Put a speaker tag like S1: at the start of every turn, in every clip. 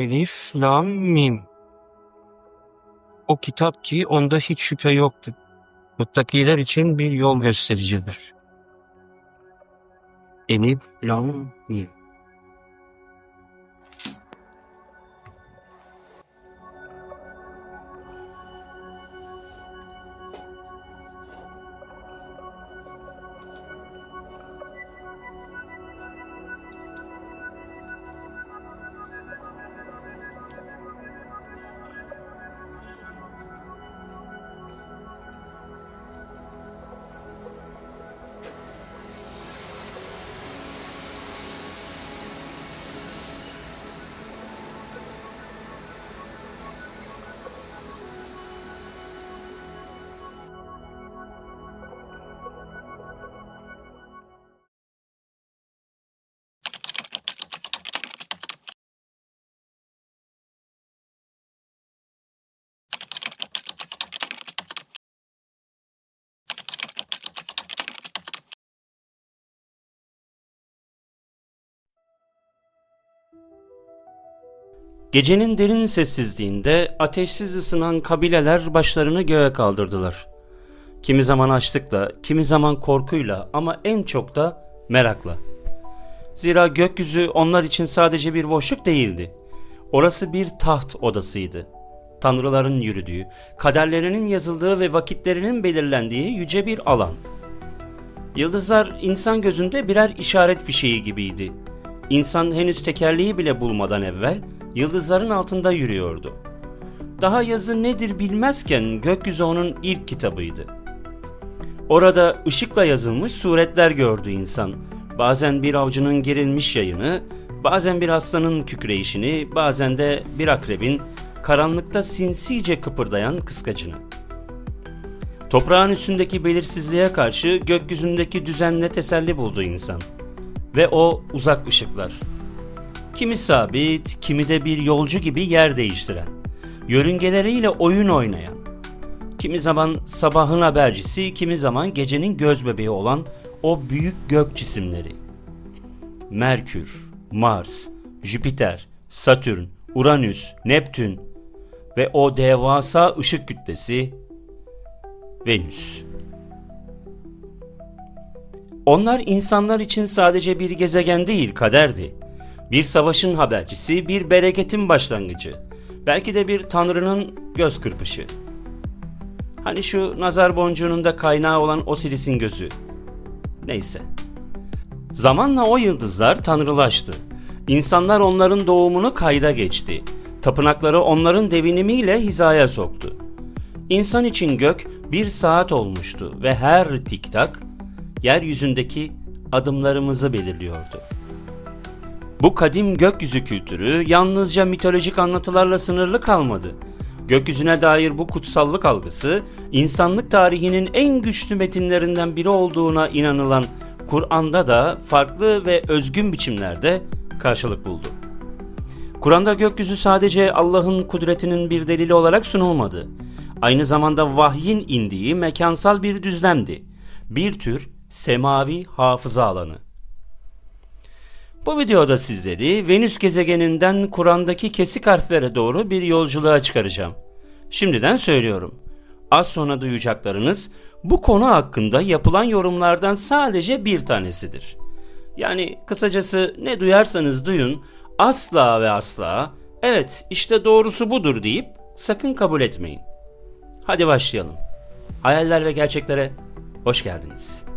S1: Elif, Lam, Mim. O kitap ki onda hiç şüphe yoktu. Muttakiler için bir yol göstericidir. Elif, Lam, Mim.
S2: Gecenin derin sessizliğinde ateşsiz ısınan kabileler başlarını göğe kaldırdılar. Kimi zaman açlıkla, kimi zaman korkuyla ama en çok da merakla. Zira gökyüzü onlar için sadece bir boşluk değildi. Orası bir taht odasıydı. Tanrıların yürüdüğü, kaderlerinin yazıldığı ve vakitlerinin belirlendiği yüce bir alan. Yıldızlar insan gözünde birer işaret fişeği gibiydi. İnsan henüz tekerleği bile bulmadan evvel yıldızların altında yürüyordu. Daha yazı nedir bilmezken gökyüzü onun ilk kitabıydı. Orada ışıkla yazılmış suretler gördü insan. Bazen bir avcının gerilmiş yayını, bazen bir aslanın kükreyişini, bazen de bir akrebin karanlıkta sinsice kıpırdayan kıskacını. Toprağın üstündeki belirsizliğe karşı gökyüzündeki düzenle teselli buldu insan. Ve o uzak ışıklar. Kimi sabit, kimi de bir yolcu gibi yer değiştiren. Yörüngeleriyle oyun oynayan. Kimi zaman sabahın habercisi, kimi zaman gecenin göz bebeği olan o büyük gök cisimleri. Merkür, Mars, Jüpiter, Satürn, Uranüs, Neptün ve o devasa ışık kütlesi Venüs. Onlar insanlar için sadece bir gezegen değil kaderdi. Bir savaşın habercisi, bir bereketin başlangıcı. Belki de bir tanrının göz kırpışı. Hani şu nazar boncuğunun da kaynağı olan Osiris'in gözü. Neyse. Zamanla o yıldızlar tanrılaştı. İnsanlar onların doğumunu kayda geçti. Tapınakları onların devinimiyle hizaya soktu. İnsan için gök bir saat olmuştu ve her tiktak yeryüzündeki adımlarımızı belirliyordu. Bu kadim gökyüzü kültürü yalnızca mitolojik anlatılarla sınırlı kalmadı. Gökyüzüne dair bu kutsallık algısı, insanlık tarihinin en güçlü metinlerinden biri olduğuna inanılan Kur'an'da da farklı ve özgün biçimlerde karşılık buldu. Kur'an'da gökyüzü sadece Allah'ın kudretinin bir delili olarak sunulmadı. Aynı zamanda vahyin indiği mekansal bir düzlemdi. Bir tür semavi hafıza alanı. Bu videoda sizleri Venüs gezegeninden Kur'an'daki kesik harflere doğru bir yolculuğa çıkaracağım. Şimdiden söylüyorum. Az sonra duyacaklarınız bu konu hakkında yapılan yorumlardan sadece bir tanesidir. Yani kısacası ne duyarsanız duyun asla ve asla evet işte doğrusu budur deyip sakın kabul etmeyin. Hadi başlayalım. Hayaller ve gerçeklere hoş geldiniz.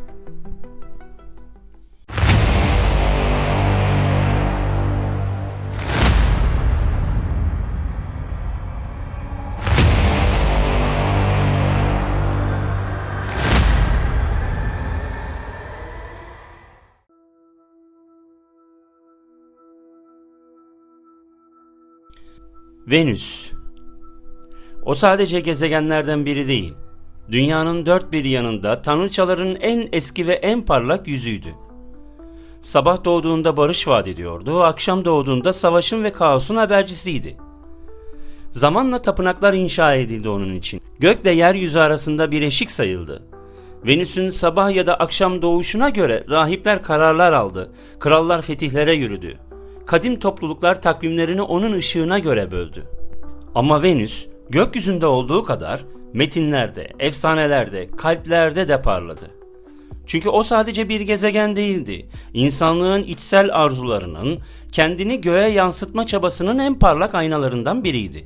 S2: Venüs O sadece gezegenlerden biri değil. Dünyanın dört bir yanında tanrıçaların en eski ve en parlak yüzüydü. Sabah doğduğunda barış vaat ediyordu, akşam doğduğunda savaşın ve kaosun habercisiydi. Zamanla tapınaklar inşa edildi onun için. Gökle yeryüzü arasında bir eşik sayıldı. Venüs'ün sabah ya da akşam doğuşuna göre rahipler kararlar aldı, krallar fetihlere yürüdü. Kadim topluluklar takvimlerini onun ışığına göre böldü. Ama Venüs gökyüzünde olduğu kadar metinlerde, efsanelerde, kalplerde de parladı. Çünkü o sadece bir gezegen değildi. İnsanlığın içsel arzularının, kendini göğe yansıtma çabasının en parlak aynalarından biriydi.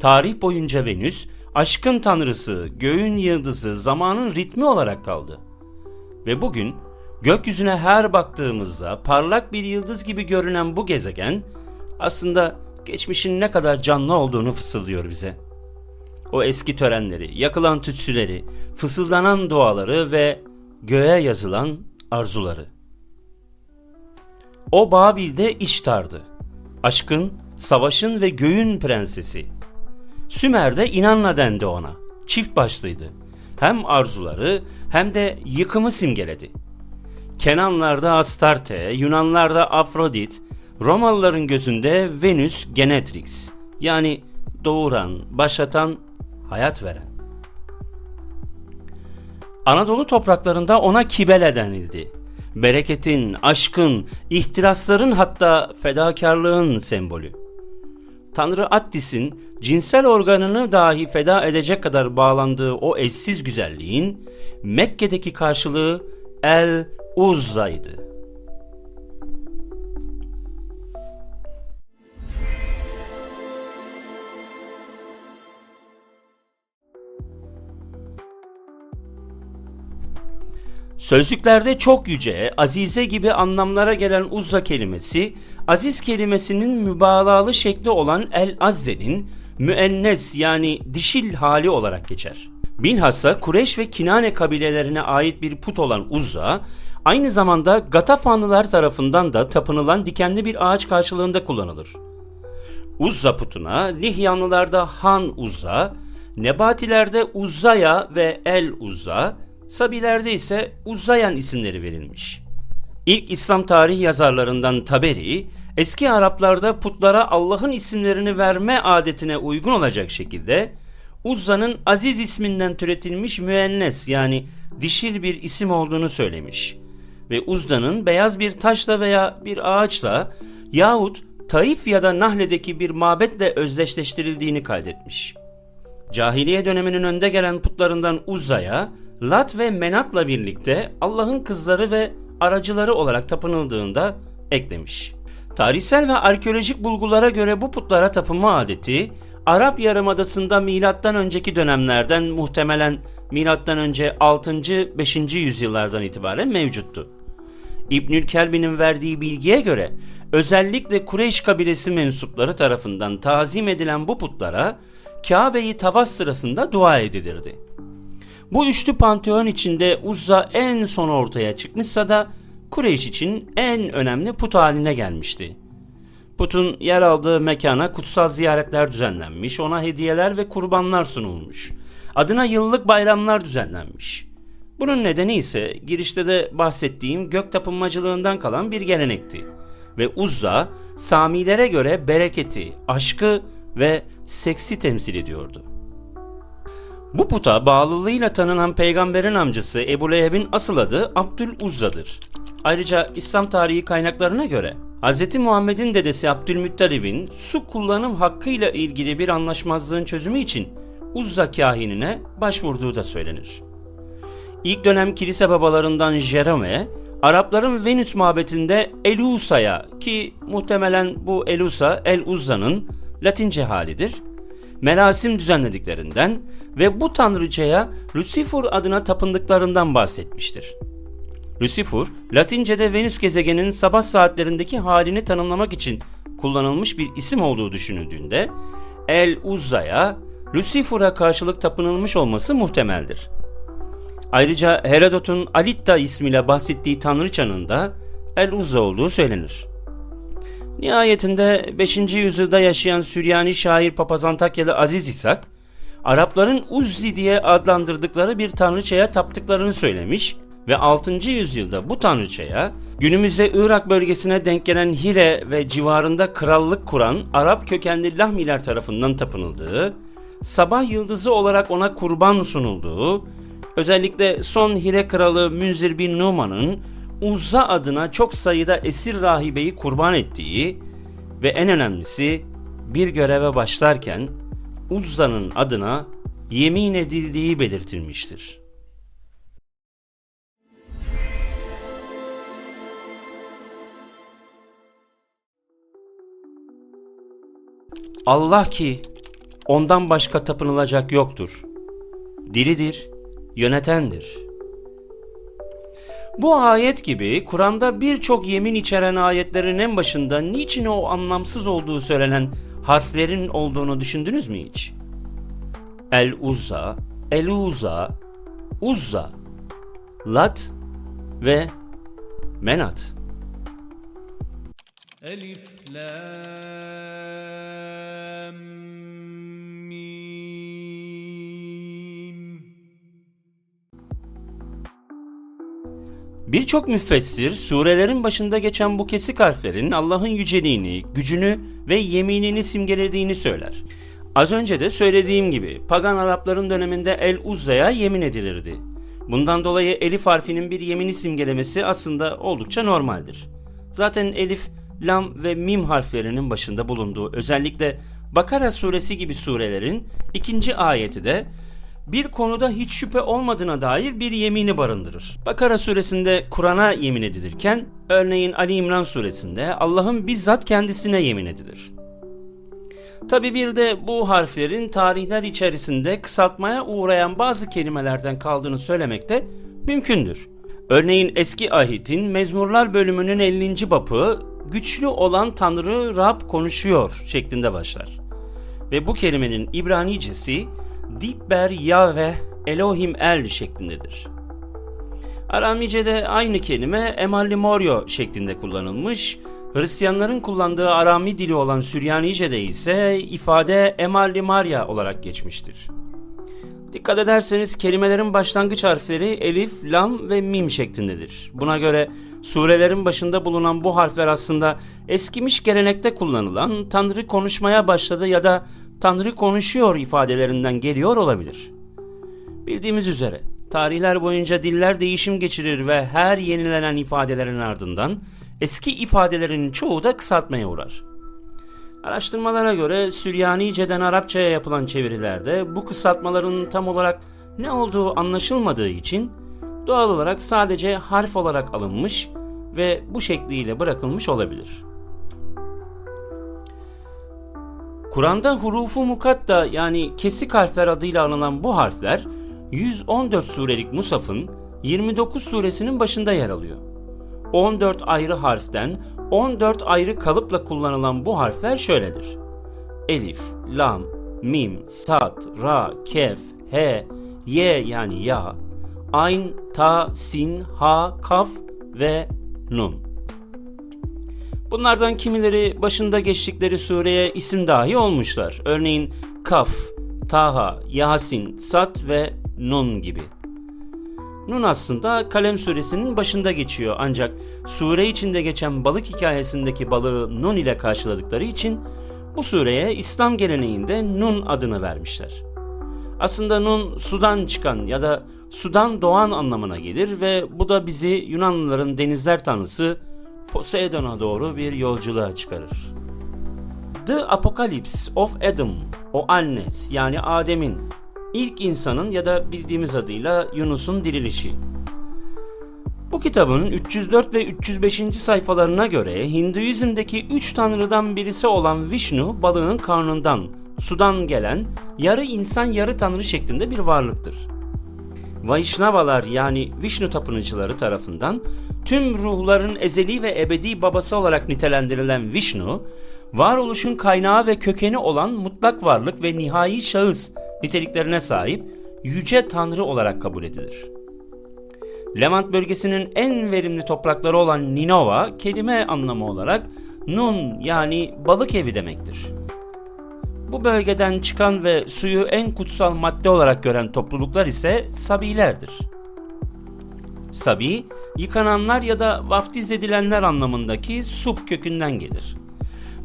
S2: Tarih boyunca Venüs, aşkın tanrısı, göğün yıldızı, zamanın ritmi olarak kaldı. Ve bugün gökyüzüne her baktığımızda parlak bir yıldız gibi görünen bu gezegen aslında geçmişin ne kadar canlı olduğunu fısıldıyor bize. O eski törenleri, yakılan tütsüleri, fısıldanan duaları ve göğe yazılan arzuları. O Babil'de İştar'dı. Aşkın, savaşın ve göğün prensesi. Sümer'de İnanna dendi ona. Çift başlıydı. Hem arzuları hem de yıkımı simgeledi. Kenanlarda Astarte, Yunanlarda Afrodit, Romalıların gözünde Venüs Genetrix yani doğuran, başlatan, hayat veren. Anadolu topraklarında ona Kibele denildi. Bereketin, aşkın, ihtirasların hatta fedakarlığın sembolü. Tanrı Attis'in cinsel organını dahi feda edecek kadar bağlandığı o eşsiz güzelliğin Mekke'deki karşılığı El Uzza'ydı. Sözlüklerde çok yüce, azize gibi anlamlara gelen uzza kelimesi, aziz kelimesinin mübalağalı şekli olan el azze'nin müennes yani dişil hali olarak geçer. Bilhassa Kureş ve Kinane kabilelerine ait bir put olan uzza, aynı zamanda Gatafanlılar tarafından da tapınılan dikenli bir ağaç karşılığında kullanılır. Uzza putuna Lihyanlılarda Han Uzza, Nebatilerde Uzzaya ve El Uzza, Sabilerde ise Uzzayan isimleri verilmiş. İlk İslam tarihi yazarlarından Taberi, eski Araplarda putlara Allah'ın isimlerini verme adetine uygun olacak şekilde Uzza'nın Aziz isminden türetilmiş müennes yani dişil bir isim olduğunu söylemiş. Ve Uzza'nın beyaz bir taşla veya bir ağaçla yahut Taif ya da Nahle'deki bir mabetle özdeşleştirildiğini kaydetmiş. Cahiliye döneminin önde gelen putlarından Uzza'ya Lat ve Menat'la birlikte Allah'ın kızları ve aracıları olarak tapınıldığında eklemiş. Tarihsel ve arkeolojik bulgulara göre bu putlara tapınma adeti Arap Yarımadası'nda milattan önceki dönemlerden muhtemelen milattan önce 6. 5. yüzyıllardan itibaren mevcuttu. İbnül Kelbi'nin verdiği bilgiye göre özellikle Kureyş kabilesi mensupları tarafından tazim edilen bu putlara Kabe'yi tavaf sırasında dua edilirdi. Bu üçlü panteon içinde Uzza en son ortaya çıkmışsa da Kureyş için en önemli put haline gelmişti. Putun yer aldığı mekana kutsal ziyaretler düzenlenmiş, ona hediyeler ve kurbanlar sunulmuş. Adına yıllık bayramlar düzenlenmiş. Bunun nedeni ise girişte de bahsettiğim gök tapınmacılığından kalan bir gelenekti. Ve Uzza, Samilere göre bereketi, aşkı ve seksi temsil ediyordu. Bu puta bağlılığıyla tanınan peygamberin amcası Ebu Leheb'in asıl adı Abdül Uzza'dır. Ayrıca İslam tarihi kaynaklarına göre Hz. Muhammed'in dedesi Abdülmuttalib'in su kullanım hakkıyla ilgili bir anlaşmazlığın çözümü için Uzza kahinine başvurduğu da söylenir. İlk dönem kilise babalarından Jerome, Arapların Venüs mabetinde Elusa'ya ki muhtemelen bu Elusa El Uzza'nın Latince halidir, merasim düzenlediklerinden ve bu tanrıçaya Lucifer adına tapındıklarından bahsetmiştir. Lucifer, Latince'de Venüs gezegeninin sabah saatlerindeki halini tanımlamak için kullanılmış bir isim olduğu düşünüldüğünde El Uzza'ya Lucifer'a karşılık tapınılmış olması muhtemeldir. Ayrıca Herodot'un Alitta ismiyle bahsettiği tanrıçanın da El Uzza olduğu söylenir. Nihayetinde 5. yüzyılda yaşayan Süryani şair papaz Antakyalı Aziz İshak, Arapların Uzzi diye adlandırdıkları bir tanrıçaya taptıklarını söylemiş ve 6. yüzyılda bu tanrıçaya günümüzde Irak bölgesine denk gelen Hire ve civarında krallık kuran Arap kökenli Lahmiler tarafından tapınıldığı, sabah yıldızı olarak ona kurban sunulduğu, özellikle son Hire kralı Münzir bin Numan'ın Uzza adına çok sayıda esir rahibeyi kurban ettiği ve en önemlisi bir göreve başlarken Uzza'nın adına yemin edildiği belirtilmiştir. Allah ki ondan başka tapınılacak yoktur. Diridir, yönetendir. Bu ayet gibi Kur'an'da birçok yemin içeren ayetlerin en başında niçin o anlamsız olduğu söylenen harflerin olduğunu düşündünüz mü hiç? El Uzza, El Uzza, Uzza, Lat ve Menat.
S3: Elif Lam
S2: Birçok müfessir surelerin başında geçen bu kesik harflerin Allah'ın yüceliğini, gücünü ve yeminini simgelediğini söyler. Az önce de söylediğim gibi pagan Arapların döneminde El Uzza'ya yemin edilirdi. Bundan dolayı elif harfinin bir yemini simgelemesi aslında oldukça normaldir. Zaten elif, lam ve mim harflerinin başında bulunduğu özellikle Bakara suresi gibi surelerin ikinci ayeti de bir konuda hiç şüphe olmadığına dair bir yemini barındırır. Bakara suresinde Kur'an'a yemin edilirken, örneğin Ali İmran suresinde Allah'ın bizzat kendisine yemin edilir. Tabi bir de bu harflerin tarihler içerisinde kısaltmaya uğrayan bazı kelimelerden kaldığını söylemek de mümkündür. Örneğin eski ahitin Mezmurlar bölümünün 50. bapı güçlü olan Tanrı Rab konuşuyor şeklinde başlar. Ve bu kelimenin İbranicesi Ditber Yahve Elohim El şeklindedir. Aramice'de aynı kelime Emalimorio şeklinde kullanılmış, Hristiyanların kullandığı Arami dili olan Süryanice'de ise ifade Emallimarya olarak geçmiştir. Dikkat ederseniz kelimelerin başlangıç harfleri elif, lam ve mim şeklindedir. Buna göre surelerin başında bulunan bu harfler aslında eskimiş gelenekte kullanılan Tanrı konuşmaya başladı ya da Tanrı konuşuyor ifadelerinden geliyor olabilir. Bildiğimiz üzere tarihler boyunca diller değişim geçirir ve her yenilenen ifadelerin ardından eski ifadelerin çoğu da kısaltmaya uğrar. Araştırmalara göre Süryanice'den Arapçaya yapılan çevirilerde bu kısaltmaların tam olarak ne olduğu anlaşılmadığı için doğal olarak sadece harf olarak alınmış ve bu şekliyle bırakılmış olabilir. Kur'an'da hurufu mukatta yani kesik harfler adıyla anılan bu harfler 114 surelik Musaf'ın 29 suresinin başında yer alıyor. 14 ayrı harften 14 ayrı kalıpla kullanılan bu harfler şöyledir. Elif, lam, mim, sad, ra, kef, he, ye yani ya, ayn, ta, sin, ha, kaf ve nun. Bunlardan kimileri başında geçtikleri sureye isim dahi olmuşlar. Örneğin Kaf, Taha, Yasin, Sat ve Nun gibi. Nun aslında Kalem suresinin başında geçiyor ancak sure içinde geçen balık hikayesindeki balığı Nun ile karşıladıkları için bu sureye İslam geleneğinde Nun adını vermişler. Aslında Nun sudan çıkan ya da sudan doğan anlamına gelir ve bu da bizi Yunanlıların denizler tanrısı Poseidon'a doğru bir yolculuğa çıkarır. The Apocalypse of Adam, o Annes yani Adem'in, ilk insanın ya da bildiğimiz adıyla Yunus'un dirilişi. Bu kitabın 304 ve 305. sayfalarına göre Hinduizm'deki üç tanrıdan birisi olan Vishnu balığın karnından, sudan gelen yarı insan yarı tanrı şeklinde bir varlıktır. Vaishnavalar yani Vishnu tapınıcıları tarafından tüm ruhların ezeli ve ebedi babası olarak nitelendirilen Vishnu, varoluşun kaynağı ve kökeni olan mutlak varlık ve nihai şahıs niteliklerine sahip yüce tanrı olarak kabul edilir. Levant bölgesinin en verimli toprakları olan Ninova kelime anlamı olarak Nun yani balık evi demektir. Bu bölgeden çıkan ve suyu en kutsal madde olarak gören topluluklar ise Sabilerdir. Sabi, yıkananlar ya da vaftiz edilenler anlamındaki sup kökünden gelir.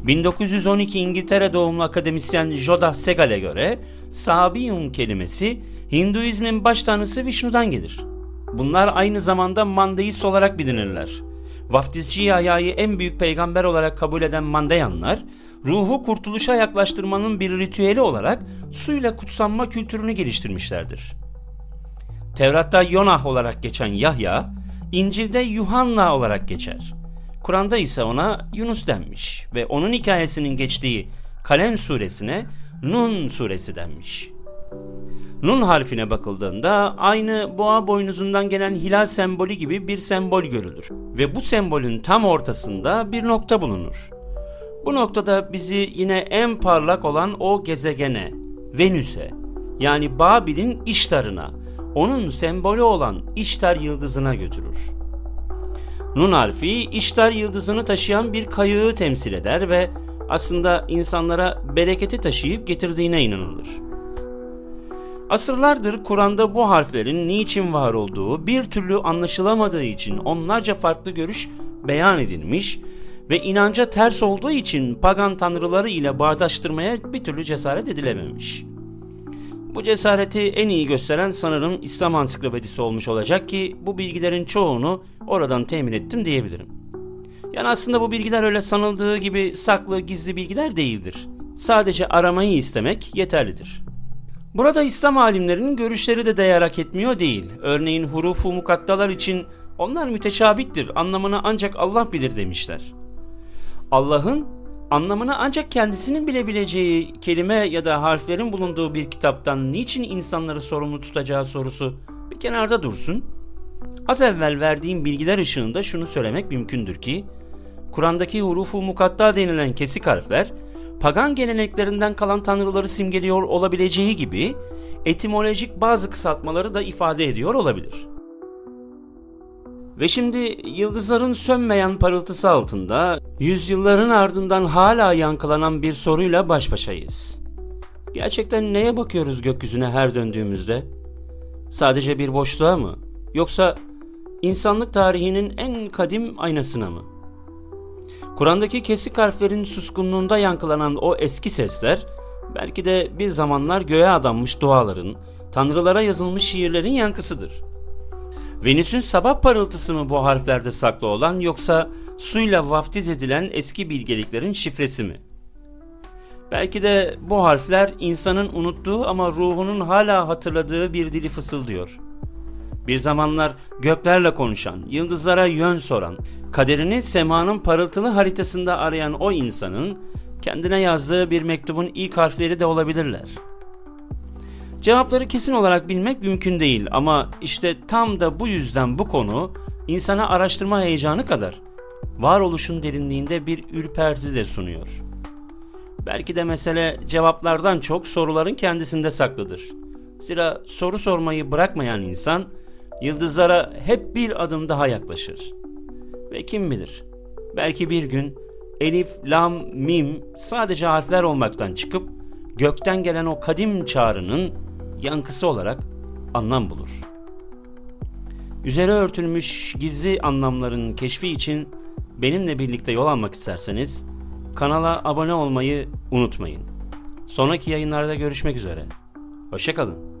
S2: 1912 İngiltere doğumlu akademisyen Joda Segal'e göre Sabiyun kelimesi Hinduizmin baş tanrısı Vishnu'dan gelir. Bunlar aynı zamanda mandeist olarak bilinirler. Vaftizci Yahya'yı en büyük peygamber olarak kabul eden Mandeyanlar, ruhu kurtuluşa yaklaştırmanın bir ritüeli olarak suyla kutsanma kültürünü geliştirmişlerdir. Tevrat'ta Yonah olarak geçen Yahya, İncil'de Yuhanna olarak geçer. Kur'an'da ise ona Yunus denmiş ve onun hikayesinin geçtiği Kalem suresine Nun suresi denmiş. Nun harfine bakıldığında aynı boğa boynuzundan gelen hilal sembolü gibi bir sembol görülür ve bu sembolün tam ortasında bir nokta bulunur. Bu noktada bizi yine en parlak olan o gezegene, Venüs'e yani Babil'in İştar'ına, onun sembolü olan İştar yıldızına götürür. Nun harfi İştar yıldızını taşıyan bir kayığı temsil eder ve aslında insanlara bereketi taşıyıp getirdiğine inanılır. Asırlardır Kur'an'da bu harflerin niçin var olduğu bir türlü anlaşılamadığı için onlarca farklı görüş beyan edilmiş ve inanca ters olduğu için pagan tanrıları ile bağdaştırmaya bir türlü cesaret edilememiş. Bu cesareti en iyi gösteren sanırım İslam ansiklopedisi olmuş olacak ki bu bilgilerin çoğunu oradan temin ettim diyebilirim. Yani aslında bu bilgiler öyle sanıldığı gibi saklı gizli bilgiler değildir. Sadece aramayı istemek yeterlidir. Burada İslam alimlerinin görüşleri de değer hak etmiyor değil. Örneğin hurufu mukattalar için onlar müteşabittir, anlamını ancak Allah bilir demişler. Allah'ın anlamını ancak kendisinin bilebileceği kelime ya da harflerin bulunduğu bir kitaptan niçin insanları sorumlu tutacağı sorusu bir kenarda dursun. Az evvel verdiğim bilgiler ışığında şunu söylemek mümkündür ki, Kur'an'daki hurufu mukatta denilen kesik harfler, pagan geleneklerinden kalan tanrıları simgeliyor olabileceği gibi, etimolojik bazı kısaltmaları da ifade ediyor olabilir. Ve şimdi yıldızların sönmeyen parıltısı altında, yüzyılların ardından hala yankılanan bir soruyla baş başayız. Gerçekten neye bakıyoruz gökyüzüne her döndüğümüzde? Sadece bir boşluğa mı? Yoksa insanlık tarihinin en kadim aynasına mı? Kur'an'daki kesik harflerin suskunluğunda yankılanan o eski sesler, belki de bir zamanlar göğe adanmış duaların, tanrılara yazılmış şiirlerin yankısıdır. Venüs'ün sabah parıltısı mı bu harflerde saklı olan yoksa suyla vaftiz edilen eski bilgeliklerin şifresi mi? Belki de bu harfler insanın unuttuğu ama ruhunun hala hatırladığı bir dili fısıldıyor. Bir zamanlar göklerle konuşan, yıldızlara yön soran, kaderini semanın parıltılı haritasında arayan o insanın kendine yazdığı bir mektubun ilk harfleri de olabilirler. Cevapları kesin olarak bilmek mümkün değil ama işte tam da bu yüzden bu konu insana araştırma heyecanı kadar varoluşun derinliğinde bir ürperti de sunuyor. Belki de mesele cevaplardan çok soruların kendisinde saklıdır. Zira soru sormayı bırakmayan insan yıldızlara hep bir adım daha yaklaşır. Ve kim bilir belki bir gün elif, lam, mim sadece harfler olmaktan çıkıp gökten gelen o kadim çağrının yankısı olarak anlam bulur. Üzeri örtülmüş gizli anlamların keşfi için benimle birlikte yol almak isterseniz kanala abone olmayı unutmayın. Sonraki yayınlarda görüşmek üzere. Hoşçakalın.